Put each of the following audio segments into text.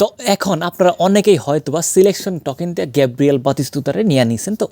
তো এখন আপনারা অনেকেই হয়তো বা সিলেকশন টকেন দিয়ে গ্যাব্রিয়েল বাতিস্তুতারে নিয়ে নিয়েছেন তো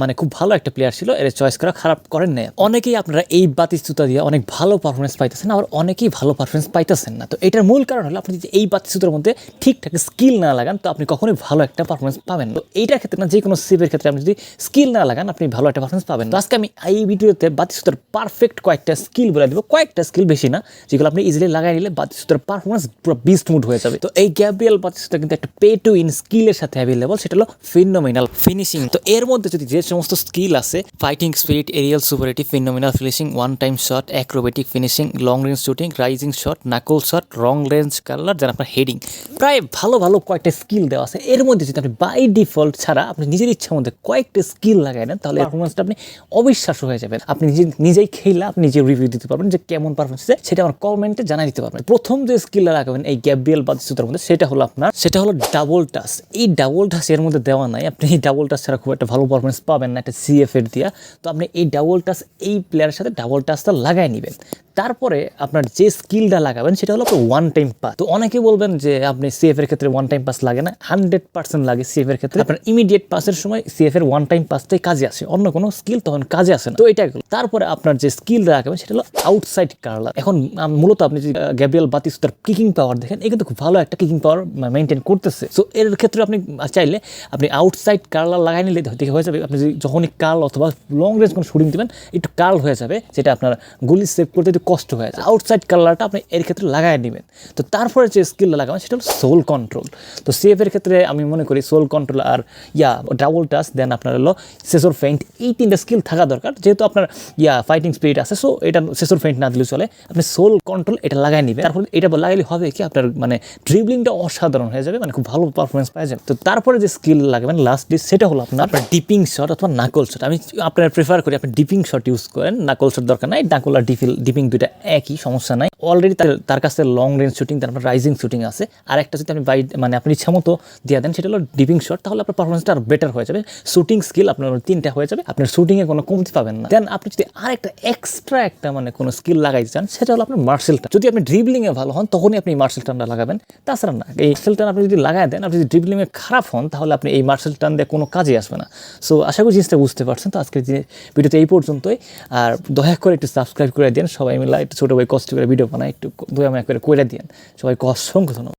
মানে খুব ভালো একটা প্লেয়ার ছিল, এর চয়েস করা খারাপ করেন না অনেকেই আপনারা এই বাতিস্তুতা দিয়ে অনেক ভালো পারফরমেন্স পাইতেছেন, আবার অনেকেই ভালো পারফরমেন্স পাইতেছেন না। তো এটার মূল কারণ হলো আপনি যদি এই বাতিস্তুতার মধ্যে ঠিকঠাক স্কিল না লাগান, তো আপনি কখনোই ভালো একটা পারফরমেন্স পাবেন তো এইটার ক্ষেত্রে না, যে কোনো সিপের ক্ষেত্রে আপনি যদি স্কিল না লাগান, আপনি ভালো একটা পারফরমেন্স পাবেন আজকে আমি এই ভিডিওতে বাতিস্তুতার পারফেক্ট কয়েকটা স্কিল বলে দেবো। কয়েকটা স্কিল বেশি না, যেগুলো আপনি ইজিলি লাগাই নিলে বাতিস্তুতার পারফরমেন্স পুরো বিস্ট মুড হয়ে যাবে। তো এই গ্যাব্রিয়েল বাতিস্তুতা কিন্তু একটা পে টু ইন স্কিলের সাথে অ্যাভেলেবল সেটা হলো ফিনোমিনাল ফিনিশিং তো এর মধ্যে যদি যে সমস্ত স্কিল আছে fighting spirit aerial superiority phenomenal finishing one time shot acrobatic finishing long range shooting rising shot knuckle shot রং রেঞ্জ কালার যেন আপনার হেডিং প্রায় ভালো ভালো কয়েকটা স্কিল দেওয়া আছে। এর মধ্যে যদি আপনি বাই ডিফল্ট ছাড়া আপনি নিজের ইচ্ছা মধ্যে কয়েকটা স্কিল লাগাই নেন, তাহলে পারফরমেন্সটা আপনি অবিশ্বাস্য হয়ে যাবেন। আপনি নিজে, নিজেই খেলে আপনি নিজে রিভিউ দিতে পারবেন যে কেমন পারফরমেন্স সেটা আমার কমেন্টে জানাই দিতে পারবেন। প্রথম যে স্কিলটা লাগাবেন এই গ্যাব্রিয়েল বাদিসুতার মধ্যে, সেটা হলো আপনার, সেটা হলো ডাবল টাস এই ডাবল টাস এর মধ্যে দেওয়া নাই। আপনি এই ডাবল টাস ছাড়া খুব একটা ভালো পারফরমেন্স পাবেন না, একটা সিএফ এর দিয়া। তো আপনি এই ডাবল টাস এই প্লেয়ারের সাথে ডাবল টাচটা লাগাই নেবেন। তারপরে আপনার যে স্কিলটা লাগাবেন, সেটা হলো আপনার ওয়ান টাইম পাস তো অনেকে বলবেন যে, আপনি সিএফ এর ক্ষেত্রে ওয়ান টাইম পাস লাগে না। হান্ড্রেড পার্সেন্ট লাগে সিএফ এর ক্ষেত্রে। আপনার ইমিডিয়েট পাসের সময় সিএফ এর ওয়ান টাইম পাসটাই কাজে আসে। অন্য কোনো স্কিল তখন কাজে আসে না। তো এটা গেল তারপরে আপনার যে স্কিল লাগাবেন সেটা হলো আউটসাইড কার্লার এখন মূলত আপনি যদি গ্যাব্রিয়াল বাতিস্তার কিকিং পাওয়ার দেখেন, এ কিন্তু খুব ভালো একটা কিকিং পাওয়ার মেনটেন করতেছে। সো এর ক্ষেত্রে আপনি চাইলে আপনি আউটসাইড কার্লার লাগাই নিলে দেখে হয়ে যাবে। আপনি যখনই কার্ল অথবা লং রেঞ্জ কোনো শুটিং দেবেন, একটু কার্ল হয়ে যাবে, যেটা আপনার গুলি সেভ করতে একটু কষ্ট হয়ে যায়। আউটসাইড কালারটা আপনি এর ক্ষেত্রে লাগাই নেবেন। তো তারপরে যে স্কিলটা লাগাবেন সেটা হলো সোল কন্ট্রোল তো সেফ এর ক্ষেত্রে আমি মনে করি সোল কন্ট্রোল আর ইয়া ডাবল টাচ দেন আপনার হলো সেসর ফেন্ট এই তিনটা স্কিল থাকা দরকার। যেহেতু আপনার ইয়া ফাইটিং স্পিরিট আছে সো এটা সেসর ফেন্ট না দিলে চলে। আপনি সোল কন্ট্রোল এটা লাগাই নেবেন। তারপরে এটা লাগাইলে হবে কি আপনার মানে ড্রিবলিংটা অসাধারণ হয়ে যাবে মানে খুব ভালো পারফরমেন্স পাওয়া যাবে। তো তারপরে যে স্কিল লাগাবেন লাস্ট ডিস সেটা হলো আপনার আপনার ডিপিং শট অথবা নাকল শট আমি আপনার প্রেফার করি আপনি ডিপিং শট ইউজ করেন। নাকল শট দরকার নাই নাকল আর ডিপিং দুইটা একই, সমস্যা নাই। অলরেডি তার কাছে লং রেঞ্জ শুটিং তারপর রাইজিং শুটিং আছে। আর একটা যদি আপনি বাই মানে আপনি ইচ্ছা মতো দিয়ে দেন, সেটা হলো ডিপিং শট তাহলে আপনার পারফরমেন্সটা আর বেটার হয়ে যাবে। শুটিং স্কিল আপনার তিনটা হয়ে যাবে। আপনার শুটিংয়ে কোনো কমতি পাবেন না। দেন আপনি যদি আর একটা এক্সট্রা একটা মানে কোনো স্কিল লাগাইতে চান, সেটা হলো আপনার মার্শালটা যদি আপনি ড্রিবলিংয়ে ভালো হন, তখনই আপনি এই মার্শাল টানটা লাগাবেন। তাছাড়া না, এই মার্শাল টান আপনি যদি লাগাই দেন, আপনি যদি ড্রিবলিংয়ে খারাপ হন, তাহলে আপনি এই মার্শাল টান দিয়ে কোনো কাজে আসবে না। সো আশা করি জিনিসটা বুঝতে পারছেন। তো আজকের ভিডিওতে এই পর্যন্তই। আর দয়া করে একটু সাবস্ক্রাইব করে দেন সবাই মিলে একটু ছোটো ভাই কষ্ট করে ভিডিও বানায়, একটু দয়া মায়া করে করে দিয়ে সবাই অসংখ্য ধন্যবাদ।